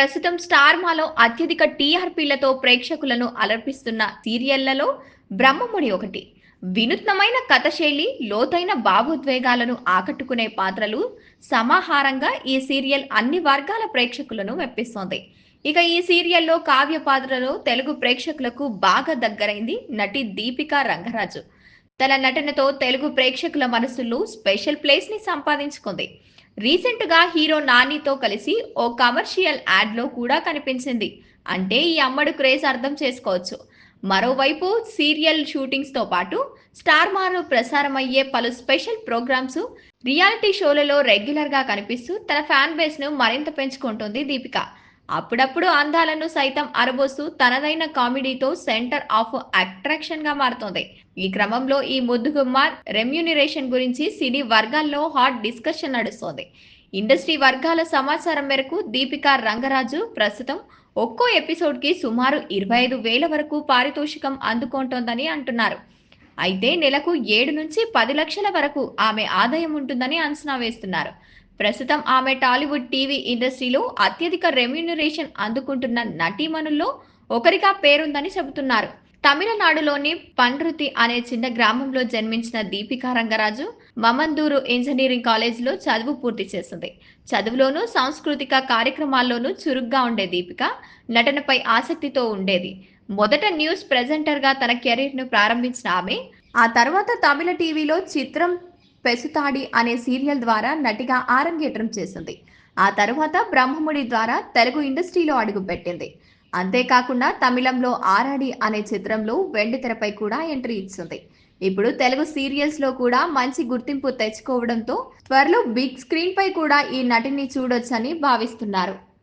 ప్రస్తుతం స్టార్ మాలో అత్యధిక టీఆర్పీలతో ప్రేక్షకులను అలర్పిస్తున్న సీరియళ్ళలో బ్రహ్మముడి ఒకటి. వినూత్నమైన కథ శైలి లోతైన భావోద్వేగాలను ఆకట్టుకునే పాత్రలు సమాహారంగా ఈ సీరియల్ అన్ని వర్గాల ప్రేక్షకులను మెప్పిస్తోంది. ఇక ఈ సీరియల్లో కావ్య పాత్రలో తెలుగు ప్రేక్షకులకు బాగా దగ్గరైంది నటి దీపికా రంగరాజు. తన నటనతో తెలుగు ప్రేక్షకుల మనసుల్లో స్పెషల్ ప్లేస్ని సంపాదించుకుంది. రీసెంట్గా హీరో నానితో కలిసి ఓ కమర్షియల్ యాడ్లో కూడా కనిపించింది. అంటే ఈ అమ్మడు క్రేజ్ అర్థం చేసుకోవచ్చు. మరోవైపు సీరియల్ షూటింగ్స్తో పాటు స్టార్ మాలో ప్రసారమయ్యే పలు స్పెషల్ ప్రోగ్రామ్స్ రియాలిటీ షోలలో రెగ్యులర్గా కనిపిస్తూ తన ఫ్యాన్ బేస్ను మరింత పెంచుకుంటుంది దీపిక. అప్పుడప్పుడు అందాలను సైతం అరబోస్తూ తనదైన కామెడీతో సెంటర్ ఆఫ్ అట్రాక్షన్గా మారుతోంది. ఈ క్రమంలో ఈ ముద్దుగుమ్మ రెమ్యూనిరేషన్ గురించి సినీ వర్గాల్లో హాట్ డిస్కషన్ నడుస్తోంది. ఇండస్ట్రీ వర్గాల సమాచారం మేరకు దీపికా రంగరాజు ప్రస్తుతం ఒక్కో ఎపిసోడ్కి సుమారు ఇరవై ఐదు వేల వరకు పారితోషికం అందుకుంటోందని అంటున్నారు. అయితే నెలకు ఏడు నుంచి పది లక్షల వరకు ఆమె ఆదాయం ఉంటుందని అంచనా వేస్తున్నారు. ప్రస్తుతం ఆమె టాలీవుడ్ టీవీ ఇండస్ట్రీలో అత్యధిక రెమ్యూనరేషన్ అందుకుంటున్న నటీమణుల్లో ఒకరిగా పేరుందని చెబుతున్నారు. తమిళనాడులోని పండ్రుతి అనే చిన్న గ్రామంలో జన్మించిన దీపికా రంగరాజు మమందూరు ఇంజనీరింగ్ కాలేజీలో చదువు పూర్తి చేసింది. చదువులోనూ సాంస్కృతిక కార్యక్రమాల్లోనూ చురుగ్గా ఉండే దీపిక నటనపై ఆసక్తితో ఉండేది. మొదట న్యూస్ ప్రెజెంటర్గా తన కెరీర్ను ప్రారంభించిన ఆమె ఆ తర్వాత తమిళ టీవీలో చిత్రం పెసుతాడి అనే సీరియల్ ద్వారా నటిగా ఆరంగేట్రం చేసింది. ఆ తర్వాత బ్రహ్మముడి ద్వారా తెలుగు ఇండస్ట్రీలో అడుగుపెట్టింది అంతేకాకుండా తమిళంలో ఆరాడి అనే చిత్రంలో వెండి తెరపై కూడా ఎంట్రీ ఇచ్చింది. ఇప్పుడు తెలుగు సీరియల్స్లో కూడా మంచి గుర్తింపు తెచ్చుకోవడంతో త్వరలో బిగ్ స్క్రీన్ పై కూడా ఈ నటిని చూడొచ్చని భావిస్తున్నారు.